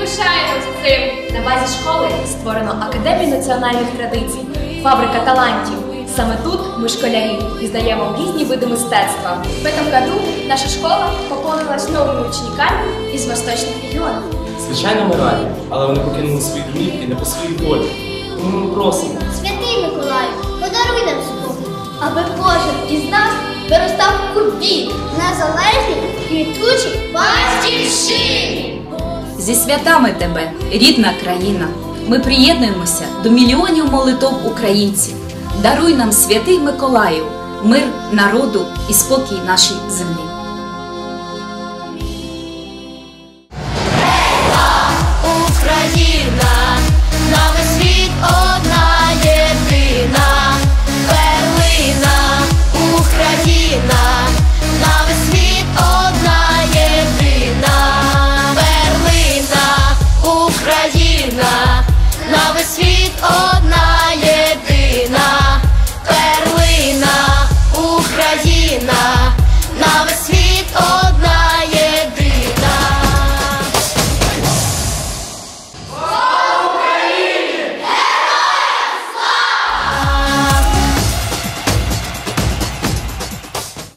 пишаємось цим. На базі школи створено Академію національних традицій, фабрика талантів. Саме тут ми школярі пізнаємо різні види мистецтва. В этом году наша школа пополнилась новыми учениками из восточных регионов. Звичайно, ми раді, але вони покинули свої домівки не по своїй волі. Тому ми просимо, Святий Миколаю, подаруй нам спокій, аби кожен із нас виростав у бік незалежній, квітучій батьківщині. Зі святами тебе, рідна країна. Ми приєднуємося до мільйонів молитов українців. Даруй нам, святий Миколаїв, мир народу і спокій нашій землі.